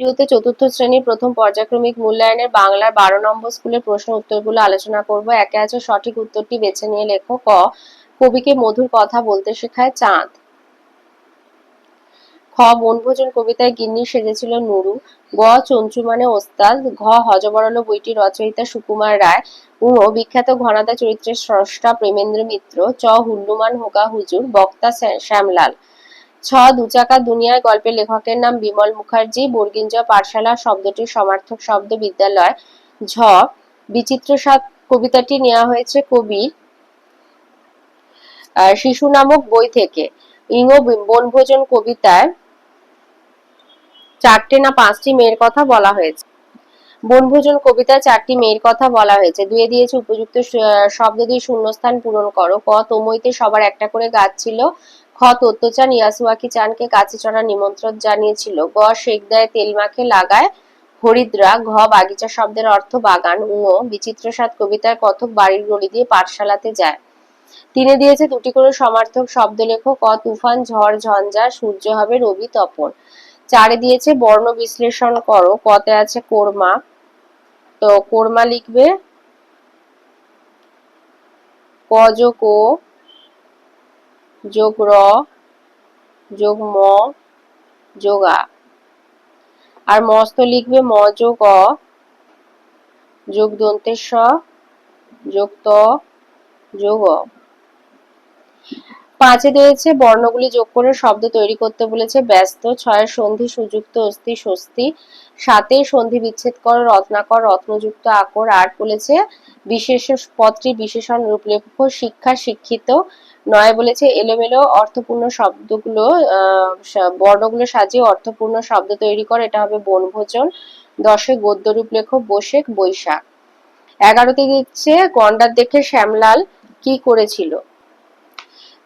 ভিডিওতে চতুর্থ শ্রেণির প্রথম পর্যায়ক্রমিক মূল্যায়নের বাংলার বারো নম্বর স্কুলের প্রশ্ন উত্তরগুলো আলোচনা করব। একে আছে সঠিক উত্তরটি বেছে নিয়ে লেখো। ক, কবিকে মধুর কথা বলতে শেখায় চাঁদ। খ, বনভোজন কবিতায় গিন্নি সেজেছিল নুরু। গ চঞ্চু মানে ওস্তাদ। ঘ হজবরল বইটি রচয়িতা সুকুমার রায়। উ, বিখ্যাত ঘনাদা চরিত্রের স্রষ্টা প্রেমেন্দ্র মিত্র। চ, হুল্লুমান হোগা হুজুর। বক্তা শ্যামলাল। ছ দুচাকা দুনিয়ায় গল্পের লেখকের নাম বিমল মুখার্জি বর্গিঞ্জ পাঠশালা শব্দটির সমার্থক শব্দ বিদ্যালয়। ঝ বিচিত্র সাত কবিতাটি নেওয়া হয়েছে আহ, শিশু নামক বই থেকে। ইঙ্গ বনভোজন কবিতায় চারটে না পাঁচটি মেয়ের কথা বলা হয়েছে। বনভোজন কবিতায় চারটি মেয়ের কথা বলা হয়েছে। দুয়ে দিয়েছে উপযুক্ত শব্দ দিয়ে শূন্যস্থান পূরণ করো। ক তমইতে সবার একটা করে গাছ ছিল। খ তত্ত্বচান ইয়াসুয়াকি চানকে কাছে চড়ার নিমন্ত্রণ জানিয়েছিল। গ শেখ দেয় তেল মাখে লাগায় হরিদ্রা, ঘ বাগিচা শব্দের অর্থ বাগান উ বিচিত্র সাত কবিতায় কথক বাড়ির গলি দিয়ে পাঠশালাতে যায়। তিনে দিয়েছে দুটি করে সমার্থক শব্দ লেখো ক তুফান, ঝড়, ঝঞ্ঝা, সূর্য হবে রবি, তপন। চারে দিয়েছে বর্ণ বিশ্লেষণ করো, কতে আছে কোরমা। তো কোরমা লিখবে, ক যোগ র, যোগ ম, যোগ আ। আর মস্ত লিখবে ম যোগ অ, যোগ দন্তের স যোগ ত, যোগ অ। পাঁচে দিয়েছে বর্ণগুলি যোগ করে শব্দ তৈরি করতে বলেছে, ব্যস্ত ছয় সন্ধি, সুযুক্ত, অস্থি, স্বস্তি সাতে সন্ধি বিচ্ছেদ কর রত্নাকর রত্নযুক্ত আকর আট বলেছে বিশেষ পদটি বিশেষণ রূপ লেখো শিক্ষা শিক্ষিত নয় বলেছে, এলোমেলো অর্থপূর্ণ শব্দগুলো বর্ণগুলো সাজিয়ে অর্থপূর্ণ শব্দ তৈরি করে, এটা হবে বনভোজন, দশে গদ্য লেখো বসেক বৈশাখ। এগারোতে দিচ্ছে, গন্ডার দেখে শ্যামলাল কি করেছিল?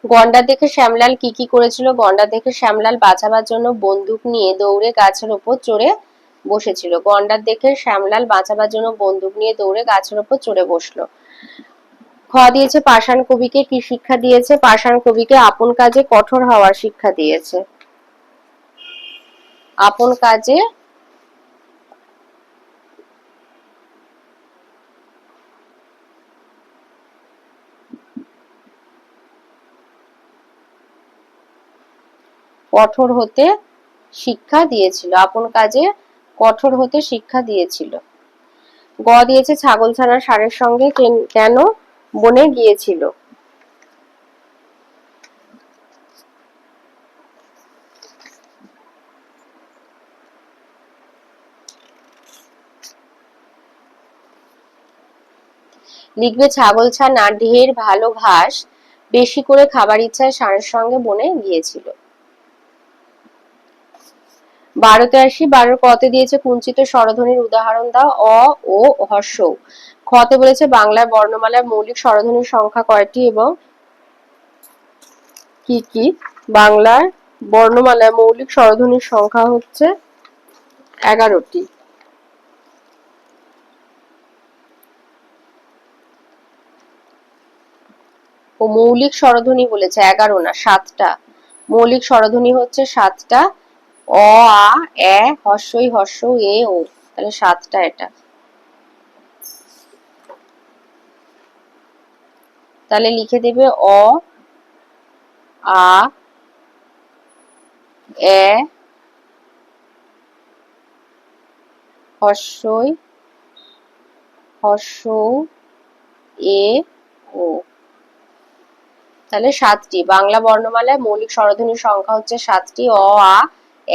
গন্ডার দেখে শ্যামলাল কি কি করেছিল? গন্ডার দেখে শ্যামলাল বাঁচাবার জন্য বন্দুক নিয়ে দৌড়ে গাছের ওপর চড়ে বসেছিল। গন্ডার দেখে শ্যামলাল বাঁচাবার জন্য বন্দুক নিয়ে দৌড়ে গাছের ওপর চড়ে বসল। খ দিয়েছে পাষাণ কবিকে, কি শিক্ষা দিয়েছে? পাষাণ কবিকে আপন কাজে কঠোর হওয়ার শিক্ষা দিয়েছে। আপন কাজে কঠোর হতে শিক্ষা দিয়েছিল। আপন কাজে কঠোর হতে শিক্ষা দিয়েছিল। গ দিয়েছে ছাগল ছানা ষাঁড়ের সঙ্গে কেন- বনে গিয়েছিল? লিখবে, ছাগল ছানা ঢের ভালো ঘাস। বেশি করে খাবার ইচ্ছায় ষাঁড়ের সঙ্গে বনে গিয়েছিল। বারোতে আসি, বারোর কতে দিয়েছে কুঞ্চিত স্বরধ্বনির উদাহরণ দাও, অ, ও, হর্ষ। খতে বলেছে বাংলার বর্ণমালার মৌলিক স্বরধ্বনির সংখ্যা কয়টি এবং কি কি? বাংলার বর্ণমালার মৌলিক স্বরধ্বনির সংখ্যা হচ্ছে এগারোটি। ও মৌলিক স্বরধ্বনি বলেছে এগারো না, সাতটা। মৌলিক স্বরধ্বনি হচ্ছে সাতটা অ, আ, এ হর্ষই হর্ষ এ ও তাহলে সাতটা এটা। তাহলে লিখে দেবে অ, আ, এ হর্ষই হর্ষ এ ও তাহলে সাতটি। বাংলা বর্ণমালায় মৌলিক স্বরধ্বনির সংখ্যা হচ্ছে সাতটি। অ, আ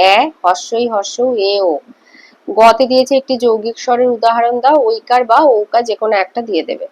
এ, হর্ষই হর্ষ এ ও। গতে দিয়েছে একটি যৌগিক স্বরের উদাহরণ দাও, ঐকার বা ঔকার যে কোনো একটা দিয়ে দেবে।